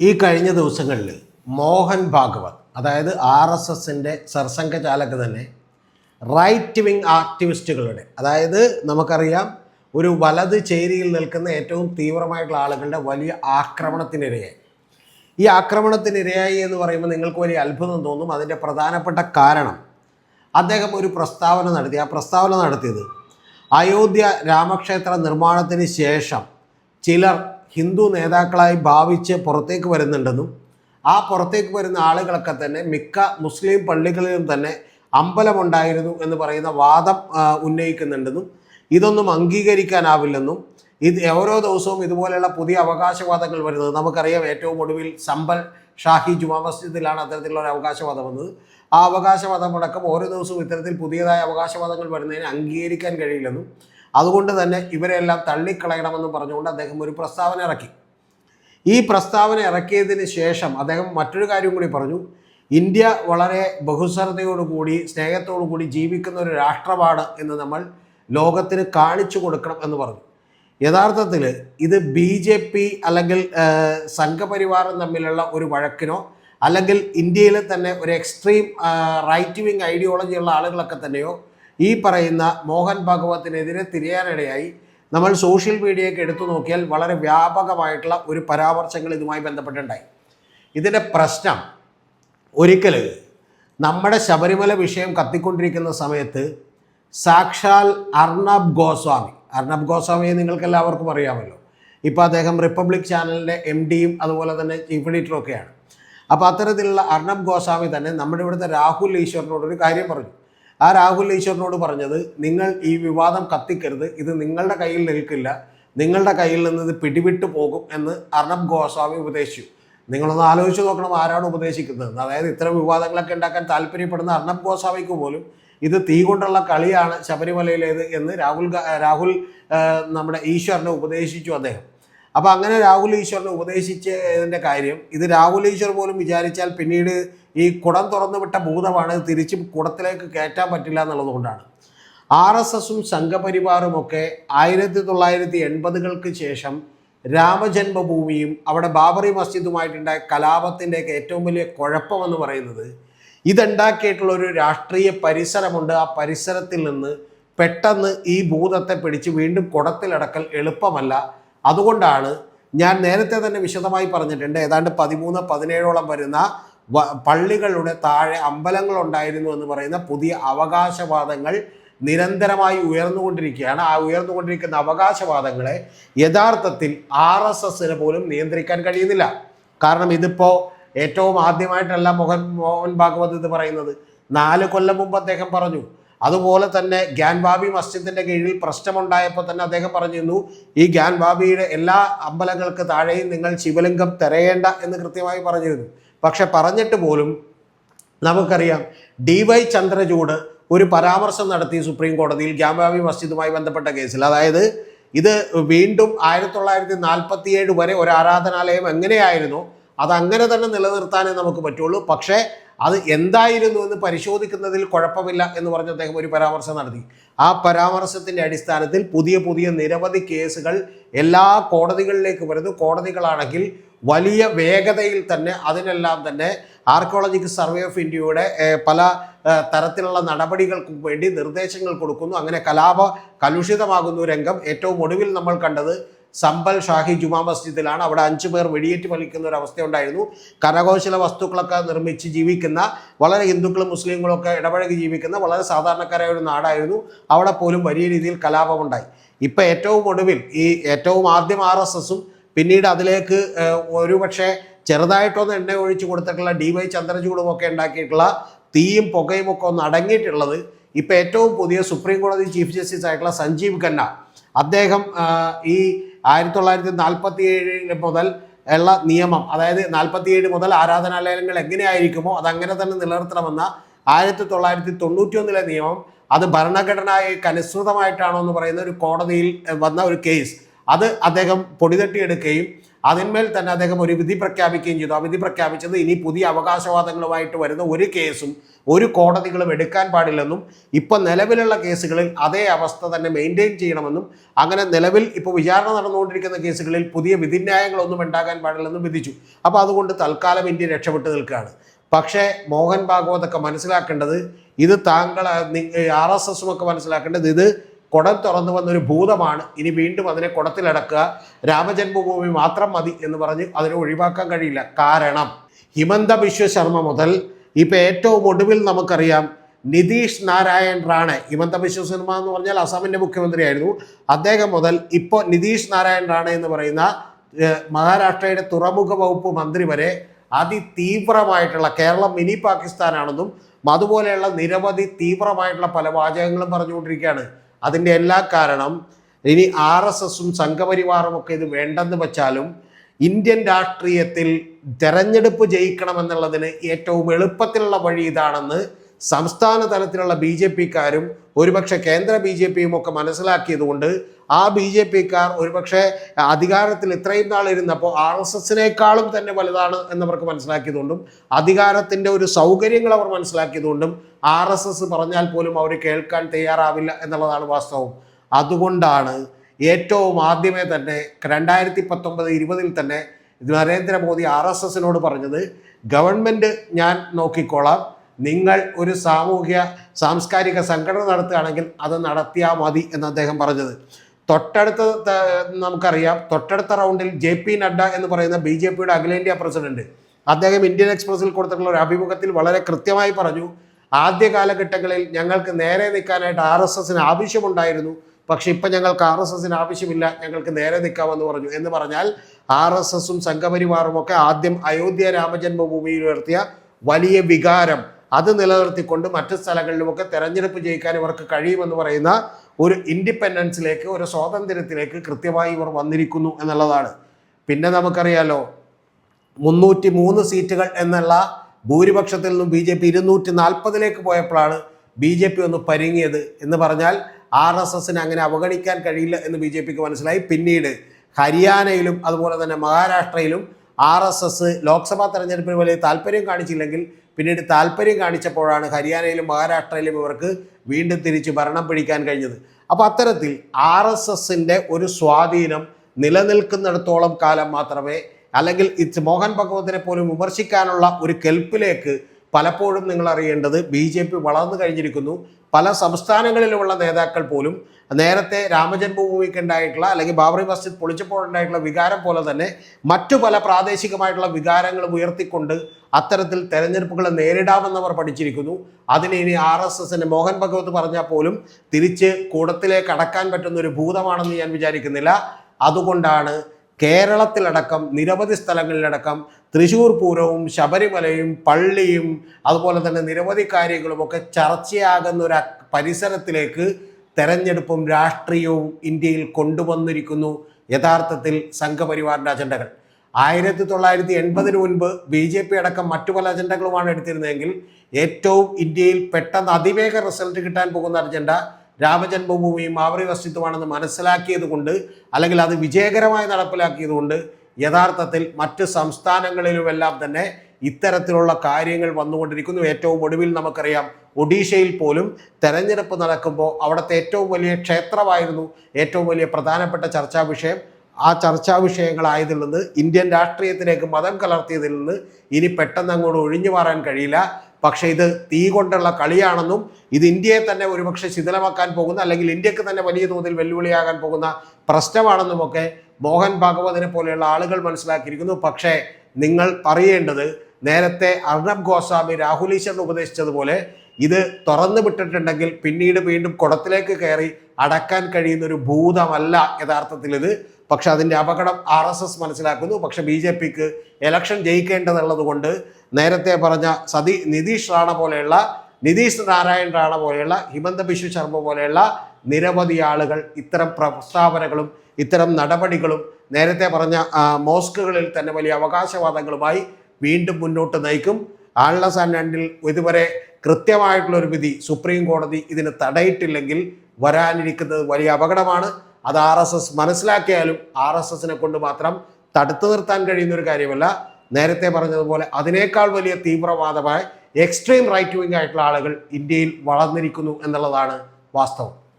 ഈ കഴിഞ്ഞ ദിവസങ്ങളിൽ മോഹൻ ഭാഗവത് അതായത് ആർ എസ് എസിന്റെ സർസംഘചാലക് തന്നെ റൈറ്റ് വിങ് ആക്ടിവിസ്റ്റുകളുടെ അതായത് നമുക്കറിയാം ഒരു വലത് ചേരിയിൽ നിൽക്കുന്ന ഏറ്റവും തീവ്രമായിട്ടുള്ള ആളുകളുടെ വലിയ ആക്രമണത്തിനിരയായി. ഈ ആക്രമണത്തിനിരയായി എന്ന് പറയുമ്പോൾ നിങ്ങൾക്ക് വലിയ അത്ഭുതം തോന്നും. അതിന്റെ പ്രധാനപ്പെട്ട കാരണം അദ്ദേഹം ഒരു പ്രസ്താവന നടത്തി. ആ പ്രസ്താവന നടത്തിയത് അയോധ്യ രാമക്ഷേത്ര നിർമ്മാണത്തിന് ശേഷം ചിലർ ഹിന്ദു നേതാക്കളായി ഭാവിച്ച് പുറത്തേക്ക് വരുന്നുണ്ടെന്നും ആ പുറത്തേക്ക് വരുന്ന ആളുകളൊക്കെ തന്നെ മിക്ക മുസ്ലിം പള്ളികളിലും തന്നെ അമ്പലമുണ്ടായിരുന്നു എന്ന് പറയുന്ന വാദം ഉന്നയിക്കുന്നുണ്ടെന്നും ഇതൊന്നും അംഗീകരിക്കാനാവില്ലെന്നും ഇത് ഓരോ ദിവസവും ഇതുപോലെയുള്ള പുതിയ അവകാശവാദങ്ങൾ വരുന്നത്. നമുക്കറിയാം ഏറ്റവും ഒടുവിൽ സമ്പൽ ഷാഹി ജുമാ മസ്ജിദിലാണ് അത്തരത്തിലുള്ള ഒരു അവകാശവാദം വന്നത്. ആ അവകാശവാദം അടക്കം ഓരോ ദിവസവും ഇത്തരത്തിൽ പുതിയതായ അവകാശവാദങ്ങൾ വരുന്നതിന് അംഗീകരിക്കാൻ കഴിയില്ലെന്നും അതുകൊണ്ട് തന്നെ ഇവരെല്ലാം തള്ളിക്കളയണമെന്ന് പറഞ്ഞുകൊണ്ട് അദ്ദേഹം ഒരു പ്രസ്താവന ഇറക്കി. ഈ പ്രസ്താവന ഇറക്കിയതിന് ശേഷം അദ്ദേഹം മറ്റൊരു കാര്യം കൂടി പറഞ്ഞു. ഇന്ത്യ വളരെ ബഹുസ്വരതയോടുകൂടി സ്നേഹത്തോടുകൂടി ജീവിക്കുന്ന ഒരു രാഷ്ട്രമാണ് എന്ന് നമ്മൾ ലോകത്തിന് കാണിച്ചു കൊടുക്കണം എന്ന് പറഞ്ഞു. യഥാർത്ഥത്തിൽ ഇത് ബി ജെ പി അല്ലെങ്കിൽ സംഘപരിവാറും തമ്മിലുള്ള ഒരു വഴക്കിനോ അല്ലെങ്കിൽ ഇന്ത്യയിലെ തന്നെ ഒരു എക്സ്ട്രീം റൈറ്റ് വിങ് ഐഡിയോളജി ഉള്ള ആളുകളൊക്കെ തന്നെയോ ഈ പറയുന്ന മോഹൻ ഭഗവത്തിനെതിരെ തിരിയാനിടയായി നമ്മൾ സോഷ്യൽ മീഡിയയൊക്കെ എടുത്തു നോക്കിയാൽ വളരെ വ്യാപകമായിട്ടുള്ള ഒരു പരാമർശങ്ങൾ ഇതുമായി ബന്ധപ്പെട്ടുണ്ടായി. ഇതിന്റെ പ്രശ്നം ഒരിക്കൽ നമ്മുടെ ശബരിമല വിഷയം കത്തിക്കൊണ്ടിരിക്കുന്ന സമയത്ത് സാക്ഷാൽ അർണബ് ഗോസ്വാമി അർണബ് ഗോസ്വാമിയെ നിങ്ങൾക്ക് എല്ലാവർക്കും അറിയാമല്ലോ. ഇപ്പോൾ അദ്ദേഹം റിപ്പബ്ലിക് ചാനലിന്റെ എം ഡിയും അതുപോലെ തന്നെ ചീഫ് എഡിറ്ററും ഒക്കെയാണ്. അപ്പോൾ അത്തരത്തിലുള്ള അർണബ് ഗോസ്വാമി തന്നെ നമ്മുടെ ഇവിടുത്തെ രാഹുൽ ഈശ്വറിനോട് ഒരു കാര്യം പറഞ്ഞു. ആ രാഹുൽ ഈശ്വറിനോട് പറഞ്ഞത് നിങ്ങൾ ഈ വിവാദം കത്തിക്കരുത്. ഇത് നിങ്ങളുടെ കയ്യിൽ നിൽക്കില്ല. നിങ്ങളുടെ കയ്യിൽ നിന്ന് ഇത് പിടിവിട്ടു പോകും എന്ന് അർണബ് ഗോസ്വാമി ഉപദേശിച്ചു. നിങ്ങളൊന്ന് ആലോചിച്ച് നോക്കണം ആരാണ് ഉപദേശിക്കുന്നത്. അതായത് ഇത്തരം വിവാദങ്ങളൊക്കെ ഉണ്ടാക്കാൻ താല്പര്യപ്പെടുന്ന അർണബ് ഗോസ്വാമിക്ക് പോലും ഇത് തീ കൊണ്ടുള്ള കളിയാണ് ശബരിമലയിലേത് എന്ന് രാഹുൽ രാഹുൽ നമ്മുടെ ഈശ്വറിനെ ഉപദേശിച്ചു അദ്ദേഹം. അപ്പോൾ അങ്ങനെ രാഹുൽ ഈശ്വറിനെ ഉപദേശിച്ചതിന്റെ കാര്യം. ഇത് രാഹുൽ ഈശ്വർ പോലും വിചാരിച്ചാൽ പിന്നീട് ഈ കുടം തുറന്നു വിട്ട ഭൂതമാണ് തിരിച്ചും കുടത്തിലേക്ക് കയറ്റാൻ പറ്റില്ല എന്നുള്ളതുകൊണ്ടാണ് ആർ എസ് എസും സംഘപരിവാറും ഒക്കെ ആയിരത്തി തൊള്ളായിരത്തി എൺപതുകൾക്ക് ശേഷം രാമജന്മഭൂമിയും അവിടെ ബാബറി മസ്ജിദുമായിട്ടുണ്ടായ കലാപത്തിന്റെയൊക്കെ ഏറ്റവും വലിയ കുഴപ്പമെന്ന് പറയുന്നത് ഇതുണ്ടാക്കിയിട്ടുള്ള ഒരു രാഷ്ട്രീയ പരിസരമുണ്ട്. ആ പരിസരത്തിൽ നിന്ന് പെട്ടെന്ന് ഈ ഭൂതത്തെ പിടിച്ച് വീണ്ടും കുടത്തിലടക്കൽ എളുപ്പമല്ല. അതുകൊണ്ടാണ് ഞാൻ നേരത്തെ തന്നെ വിശദമായി പറഞ്ഞിട്ടുണ്ട്. ഏതാണ്ട് പതിമൂന്ന് പതിനേഴോളം വരുന്ന പള്ളികളുടെ താഴെ അമ്പലങ്ങൾ ഉണ്ടായിരുന്നു എന്ന് പറയുന്ന പുതിയ അവകാശവാദങ്ങൾ നിരന്തരമായി ഉയർന്നുകൊണ്ടിരിക്കുകയാണ്. ആ ഉയർന്നുകൊണ്ടിരിക്കുന്ന അവകാശവാദങ്ങളെ യഥാർത്ഥത്തിൽ ആർ എസ് എസിന് പോലും നിയന്ത്രിക്കാൻ കഴിയുന്നില്ല. കാരണം ഇതിപ്പോൾ ഏറ്റവും ആദ്യമായിട്ടല്ല മോഹൻ മോഹൻ ഭാഗവത് ഇത് പറയുന്നത്. നാല് കൊല്ലം മുമ്പ് അദ്ദേഹം പറഞ്ഞു അതുപോലെ തന്നെ ഗ്യാൻബാബി മസ്ജിദിന്റെ കീഴിൽ പ്രശ്നമുണ്ടായപ്പോൾ തന്നെ അദ്ദേഹം പറഞ്ഞിരുന്നു ഈ ഗ്യാൻബാബിയുടെ എല്ലാ അമ്പലങ്ങൾക്ക് താഴെയും നിങ്ങൾ ശിവലിംഗം തിരയേണ്ട എന്ന് കൃത്യമായി പറഞ്ഞിരുന്നു. പക്ഷെ പറഞ്ഞിട്ട് പോലും നമുക്കറിയാം ഡി വൈ ചന്ദ്രചൂഡ് ഒരു പരാമർശം നടത്തി സുപ്രീം കോടതിയിൽ ഗ്യാൻബാബി മസ്ജിദുമായി ബന്ധപ്പെട്ട കേസിൽ. അതായത് ഇത് വീണ്ടും ആയിരത്തി തൊള്ളായിരത്തി നാൽപ്പത്തി ഏഴ് വരെ ഒരു ആരാധനാലയം എങ്ങനെയായിരുന്നു അത് അങ്ങനെ തന്നെ നിലനിർത്താനേ നമുക്ക് പറ്റുള്ളൂ. പക്ഷേ അത് എന്തായിരുന്നു എന്ന് പരിശോധിക്കുന്നതിൽ കുഴപ്പമില്ല എന്ന് പറഞ്ഞ് അദ്ദേഹം ഒരു പരാമർശം നടത്തി. ആ പരാമർശത്തിന്റെ അടിസ്ഥാനത്തിൽ പുതിയ പുതിയ നിരവധി കേസുകൾ എല്ലാ കോടതികളിലേക്ക് വരുന്നു. കോടതികളാണെങ്കിൽ വലിയ വേഗതയിൽ തന്നെ അതിനെല്ലാം തന്നെ ആർക്കോളജിക്കൽ സർവേ ഓഫ് ഇന്ത്യയുടെ പല തരത്തിലുള്ള നടപടികൾക്ക് വേണ്ടി നിർദ്ദേശങ്ങൾ കൊടുക്കുന്നു. അങ്ങനെ കലാപ കലുഷിതമാകുന്നു രംഗം ഏറ്റവും ഒടുവിൽ നമ്മൾ കണ്ടത് സമ്പൽ ഷാഹി ജുമാ മസ്ജിദിലാണ്. അവിടെ അഞ്ചു പേർ വെടിയേറ്റ് വലിക്കുന്ന ഒരു അവസ്ഥ ഉണ്ടായിരുന്നു കരകൗശല വസ്തുക്കളൊക്കെ നിർമ്മിച്ച് ജീവിക്കുന്ന വളരെ ഹിന്ദുക്കളും മുസ്ലിങ്ങളും ഒക്കെ ഇടപഴകി ജീവിക്കുന്ന വളരെ സാധാരണക്കാരായ ഒരു നാടായിരുന്നു. അവിടെ പോലും വലിയ രീതിയിൽ കലാപമുണ്ടായി. ഇപ്പം ഏറ്റവും ഒടുവിൽ ഈ ഏറ്റവും ആദ്യം ആർ എസ് എസും പിന്നീട് അതിലേക്ക് ഒരുപക്ഷെ ചെറുതായിട്ടൊന്ന് എണ്ണ ഒഴിച്ച് കൊടുത്തിട്ടുള്ള ഡി വൈ ചന്ദ്രചൂടും ഒക്കെ ഉണ്ടാക്കിയിട്ടുള്ള തീയും പുകയും ഒക്കെ ഒന്ന് അടങ്ങിയിട്ടുള്ളത് ഇപ്പം ഏറ്റവും പുതിയ സുപ്രീം കോടതി ചീഫ് ജസ്റ്റിസ് ആയിട്ടുള്ള സഞ്ജീവ് ഖന്ന. അദ്ദേഹം ഈ ആയിരത്തി തൊള്ളായിരത്തി നാൽപ്പത്തി ഏഴ് മുതൽ ഉള്ള നിയമം അതായത് നാൽപ്പത്തിയേഴ് മുതൽ ആരാധനാലയങ്ങൾ എങ്ങനെയായിരിക്കുമോ അതങ്ങനെ തന്നെ നിലനിർത്തണമെന്ന ആയിരത്തി തൊള്ളായിരത്തി തൊണ്ണൂറ്റി ഒന്നിലെ നിയമം അത് ഭരണഘടനയ്ക്ക് അനുസൃതമായിട്ടാണോ എന്ന് പറയുന്ന ഒരു കോടതിയിൽ വന്ന ഒരു കേസ്. അത് അദ്ദേഹം പൊടിതട്ടിയെടുക്കുകയും അതിന്മേൽ തന്നെ അദ്ദേഹം ഒരു വിധി പ്രഖ്യാപിക്കുകയും ചെയ്തു. ആ വിധി പ്രഖ്യാപിച്ചത് ഇനി പുതിയ അവകാശവാദങ്ങളുമായിട്ട് വരുന്ന ഒരു കേസും ഒരു കോടതികളും എടുക്കാൻ പാടില്ലെന്നും ഇപ്പം നിലവിലുള്ള കേസുകളിൽ അതേ അവസ്ഥ തന്നെ മെയിന്റെയിൻ ചെയ്യണമെന്നും അങ്ങനെ നിലവിൽ ഇപ്പോൾ വിചാരണ നടന്നുകൊണ്ടിരിക്കുന്ന കേസുകളിൽ പുതിയ വിധിന്യായങ്ങളൊന്നും ഉണ്ടാകാൻ പാടില്ലെന്നും വിധിച്ചു. അപ്പോൾ അതുകൊണ്ട് തൽക്കാലം ഇന്ത്യ രക്ഷപ്പെട്ടു നിൽക്കുകയാണ്. പക്ഷേ മോഹൻ ഭാഗവതൊക്കെ മനസ്സിലാക്കേണ്ടത് ഇത് താങ്കൾ ആർ എസ് എസുമൊക്കെ മനസ്സിലാക്കേണ്ടത് ഇത് കുടം തുറന്നു വന്നൊരു ഭൂതമാണ്. ഇനി വീണ്ടും അതിനെ കുടത്തിലടക്കുക. രാമജന്മഭൂമി മാത്രം മതി എന്ന് പറഞ്ഞ് അതിനെ ഒഴിവാക്കാൻ കഴിയില്ല. കാരണം ഹിമന്ത ബിശ്വ ശർമ്മ മുതൽ ഇപ്പം ഏറ്റവും ഒടുവിൽ നമുക്കറിയാം നിതീഷ് നാരായൺ റാണെ. ഹിമന്ത ബിശ്വ ശർമ്മ എന്ന് പറഞ്ഞാൽ അസാമിന്റെ മുഖ്യമന്ത്രിയായിരുന്നു. അദ്ദേഹം മുതൽ ഇപ്പോൾ നിതീഷ് നാരായൺ റാണെ എന്ന് പറയുന്ന മഹാരാഷ്ട്രയുടെ തുറമുഖ വകുപ്പ് മന്ത്രി വരെ അതിതീവ്രമായിട്ടുള്ള കേരളം മിനി പാകിസ്ഥാനാണെന്നും അതുപോലെയുള്ള നിരവധി തീവ്രമായിട്ടുള്ള പല വാചകങ്ങളും പറഞ്ഞുകൊണ്ടിരിക്കുകയാണ്. അതിന്റെ എല്ലാ കാരണം ഇനി ആർ എസ് എസും സംഘപരിവാറും ഒക്കെ ഇത് വേണ്ടെന്ന് വെച്ചാലും ഇന്ത്യൻ രാഷ്ട്രീയത്തിൽ തെരഞ്ഞെടുപ്പ് ജയിക്കണമെന്നുള്ളതിന് ഏറ്റവും എളുപ്പത്തിലുള്ള വഴി ഇതാണെന്ന് സംസ്ഥാന തലത്തിലുള്ള ബി ജെ പിക്കാരും ഒരുപക്ഷെ കേന്ദ്ര ബി ജെ പിയും ഒക്കെ മനസ്സിലാക്കിയതുകൊണ്ട് ആ ബി ജെ പിക്കാർ ഒരുപക്ഷെ അധികാരത്തിൽ ഇത്രയും നാൾ ഇരുന്നപ്പോൾ ആർ എസ് എസിനേക്കാളും തന്നെ വലുതാണ് എന്നവർക്ക് മനസ്സിലാക്കിയതുകൊണ്ടും അധികാരത്തിന്റെ ഒരു സൗകര്യങ്ങൾ അവർ മനസ്സിലാക്കിയതുകൊണ്ടും ആർ എസ് എസ് പറഞ്ഞാൽ പോലും അവർ കേൾക്കാൻ തയ്യാറാവില്ല എന്നുള്ളതാണ് വാസ്തവം. അതുകൊണ്ടാണ് ഏറ്റവും ആദ്യമേ തന്നെ രണ്ടായിരത്തി പത്തൊമ്പത് ഇരുപതിൽ തന്നെ നരേന്ദ്രമോദി ആർ എസ് എസിനോട് പറഞ്ഞത് ഗവൺമെന്റ് ഞാൻ നോക്കിക്കോളാം നിങ്ങൾ ഒരു സാമൂഹ്യ സാംസ്കാരിക സംഘടന നടത്തുകയാണെങ്കിൽ അത് നടത്തിയാൽ മതി എന്ന് അദ്ദേഹം പറഞ്ഞത്. തൊട്ടടുത്ത നമുക്കറിയാം തൊട്ടടുത്ത റൗണ്ടിൽ ജെ പി നഡ്ഡ എന്ന് പറയുന്ന ബി ജെ പിയുടെ അഖിലേന്ത്യാ പ്രസിഡന്റ്. അദ്ദേഹം ഇന്ത്യൻ എക്സ്പ്രസിൽ കൊടുത്തിട്ടുള്ള ഒരു അഭിമുഖത്തിൽ വളരെ കൃത്യമായി പറഞ്ഞു ആദ്യ കാലഘട്ടങ്ങളിൽ ഞങ്ങൾക്ക് നേരെ നിൽക്കാനായിട്ട് ആർ എസ് എസിന് ആവശ്യമുണ്ടായിരുന്നു പക്ഷെ ഇപ്പം ഞങ്ങൾക്ക് ആർ എസ് എസിന് ആവശ്യമില്ല ഞങ്ങൾക്ക് നേരെ നിൽക്കാമെന്ന് പറഞ്ഞു. എന്ന് പറഞ്ഞാൽ ആർ എസ് എസും സംഘപരിവാറും ഒക്കെ ആദ്യം അയോധ്യ രാമജന്മഭൂമിയിൽ ഉയർത്തിയ വലിയ വികാരം അത് നിലനിർത്തിക്കൊണ്ട് മറ്റു സ്ഥലങ്ങളിലുമൊക്കെ തെരഞ്ഞെടുപ്പ് ജയിക്കാൻ ഇവർക്ക് കഴിയുമെന്ന് പറയുന്ന ഒരു ഇൻഡിപെൻഡൻസിലേക്ക് ഒരു സ്വാതന്ത്ര്യത്തിലേക്ക് കൃത്യമായി ഇവർ വന്നിരിക്കുന്നു എന്നുള്ളതാണ്. പിന്നെ നമുക്കറിയാലോ മുന്നൂറ്റി മൂന്ന് സീറ്റുകൾ എന്നുള്ള ഭൂരിപക്ഷത്തിൽ നിന്നും ബി ജെ പി ഇരുന്നൂറ്റി നാൽപ്പതിലേക്ക് പോയപ്പോഴാണ് ബി ജെ പി ഒന്ന് പരുങ്ങിയത് എന്ന് പറഞ്ഞാൽ ആർ എസ് എസിന് അങ്ങനെ അവഗണിക്കാൻ കഴിയില്ല എന്ന് ബി ജെ പിക്ക് മനസ്സിലായി. പിന്നീട് ഹരിയാനയിലും അതുപോലെ തന്നെ മഹാരാഷ്ട്രയിലും ആർ എസ് എസ് ലോക്സഭാ തെരഞ്ഞെടുപ്പിന് വലിയ താല്പര്യം കാണിച്ചില്ലെങ്കിൽ പിന്നീട് താല്പര്യം കാണിച്ചപ്പോഴാണ് ഹരിയാനയിലും മഹാരാഷ്ട്രയിലും ഇവർക്ക് വീണ്ടും തിരിച്ച് ഭരണം പിടിക്കാൻ കഴിഞ്ഞത്. അപ്പോൾ അത്തരത്തിൽ ആർ എസ് എസിന്റെ ഒരു സ്വാധീനം നിലനിൽക്കുന്നിടത്തോളം കാലം മാത്രമേ അല്ലെങ്കിൽ മോഹൻ ഭഗവതിനെ പോലും വിമർശിക്കാനുള്ള ഒരു കെൽപ്പിലേക്ക് പലപ്പോഴും നിങ്ങൾ അറിയേണ്ടത് ബി ജെ പി വളർന്നു കഴിഞ്ഞിരിക്കുന്നു. പല സംസ്ഥാനങ്ങളിലുമുള്ള നേതാക്കൾ പോലും നേരത്തെ രാമജന്മഭൂമിക്ക് ഉണ്ടായിട്ടുള്ള അല്ലെങ്കിൽ ബാബറി മസ്ജിദ് പൊളിച്ചപ്പോൾ ഉണ്ടായിട്ടുള്ള വികാരം പോലെ തന്നെ മറ്റു പല പ്രാദേശികമായിട്ടുള്ള വികാരങ്ങളും ഉയർത്തിക്കൊണ്ട് അത്തരത്തിൽ തെരഞ്ഞെടുപ്പുകളെ നേരിടാമെന്നവർ പഠിച്ചിരിക്കുന്നു. അതിന് ഇനി ആർ എസ് എസിന് മോഹൻ ഭഗവത് പറഞ്ഞാൽ പോലും തിരിച്ച് കൂടത്തിലേക്ക് അടക്കാൻ പറ്റുന്ന ഒരു ഭൂതമാണെന്ന് ഞാൻ വിചാരിക്കുന്നില്ല. അതുകൊണ്ടാണ് കേരളത്തിലടക്കം നിരവധി സ്ഥലങ്ങളിലടക്കം തൃശ്ശൂർ പൂരവും ശബരിമലയും പള്ളിയും അതുപോലെ തന്നെ നിരവധി കാര്യങ്ങളുമൊക്കെ ചർച്ചയാകുന്ന ഒരു പരിസരത്തിലേക്ക് തെരഞ്ഞെടുപ്പും രാഷ്ട്രീയവും ഇന്ത്യയിൽ കൊണ്ടുവന്നിരിക്കുന്നു. യഥാർത്ഥത്തിൽ സംഘപരിവാറിന്റെ അജണ്ടകൾ. ആയിരത്തി തൊള്ളായിരത്തി എൺപതിന് മുൻപ് ബി ജെ പി അടക്കം മറ്റു പല അജണ്ടകളുമാണ് എടുത്തിരുന്നതെങ്കിൽ ഏറ്റവും ഇന്ത്യയിൽ പെട്ടെന്ന് അതിവേഗ റിസൾട്ട് കിട്ടാൻ പോകുന്ന അജണ്ട രാമജന്മഭൂമിയും മാവറി മസ്ജിദുമാണെന്ന് മനസ്സിലാക്കിയത് കൊണ്ട് അല്ലെങ്കിൽ അത് വിജയകരമായി നടപ്പിലാക്കിയത് കൊണ്ട് യഥാർത്ഥത്തിൽ മറ്റ് സംസ്ഥാനങ്ങളിലുമെല്ലാം തന്നെ ഇത്തരത്തിലുള്ള കാര്യങ്ങൾ വന്നുകൊണ്ടിരിക്കുന്നു. ഏറ്റവും ഒടുവിൽ നമുക്കറിയാം ഒഡീഷയിൽ പോലും തെരഞ്ഞെടുപ്പ് നടക്കുമ്പോൾ അവിടുത്തെ ഏറ്റവും വലിയ ക്ഷേത്രമായിരുന്നു ഏറ്റവും വലിയ പ്രധാനപ്പെട്ട ചർച്ചാ വിഷയം. ആ ചർച്ചാ വിഷയങ്ങളായതിൽ നിന്ന് ഇന്ത്യൻ രാഷ്ട്രീയത്തിലേക്ക് മതം കലർത്തിയതിൽ നിന്ന് ഇനി പെട്ടെന്ന് അങ്ങോട്ട് ഒഴിഞ്ഞു മാറാൻ കഴിയില്ല. പക്ഷേ ഇത് തീ കൊണ്ടുള്ള കളിയാണെന്നും ഇത് ഇന്ത്യയെ തന്നെ ഒരുപക്ഷെ ശിഥിലമാക്കാൻ പോകുന്ന അല്ലെങ്കിൽ ഇന്ത്യയ്ക്ക് തന്നെ വലിയ തോതിൽ വെല്ലുവിളിയാകാൻ പോകുന്ന പ്രശ്നമാണെന്നുമൊക്കെ മോഹൻ ഭാഗവതിനെ പോലെയുള്ള ആളുകൾ മനസ്സിലാക്കിയിരിക്കുന്നു. പക്ഷേ നിങ്ങൾ പറയേണ്ടത് നേരത്തെ അർണബ് ഗോസ്വാമി രാഹുൽ ഈശ്വറിന് ഉപദേശിച്ചതുപോലെ ഇത് തുറന്നു വിട്ടിട്ടുണ്ടെങ്കിൽ പിന്നീട് വീണ്ടും കുടത്തിലേക്ക് കയറി അടക്കാൻ കഴിയുന്ന ഒരു ഭൂതമല്ല യഥാർത്ഥത്തിൽ ഇത്. പക്ഷെ അതിന്റെ അപകടം ആർ എസ് എസ് മനസ്സിലാക്കുന്നു. പക്ഷെ ബി ജെ പിക്ക് എലക്ഷൻ ജയിക്കേണ്ടതുള്ളത് കൊണ്ട് നേരത്തെ പറഞ്ഞ സതി നിതീഷ് റാണ പോലെയുള്ള നിതീഷ് നാരായൺ റാണ പോലെയുള്ള ഹിമന്ത ബിശ്വ ശർമ്മ പോലെയുള്ള നിരവധി ആളുകൾ ഇത്തരം പ്രസ്താവനകളും ഇത്തരം നടപടികളും നേരത്തെ പറഞ്ഞ മോസ്കുകളിൽ തന്നെ വലിയ അവകാശവാദങ്ങളുമായി വീണ്ടും മുന്നോട്ട് നയിക്കും. ആൾനസ് ആൻഡ് ഇതുവരെ കൃത്യമായിട്ടുള്ള ഒരു വിധി സുപ്രീം കോടതി ഇതിന് തടയിട്ടില്ലെങ്കിൽ വരാനിരിക്കുന്നത് വലിയ അപകടമാണ്. അത് ആർ എസ് എസ് മനസ്സിലാക്കിയാലും ആർ എസ് എസിനെ കൊണ്ട് മാത്രം തടുത്തു നിർത്താൻ കഴിയുന്ന ഒരു കാര്യമല്ല. നേരത്തെ പറഞ്ഞതുപോലെ അതിനേക്കാൾ വലിയ തീവ്രവാദമായ എക്സ്ട്രീം റൈറ്റ് വിങ് ആയിട്ടുള്ള ആളുകൾ ഇന്ത്യയിൽ വളർന്നിരിക്കുന്നു എന്നുള്ളതാണ് വാസ്തവം.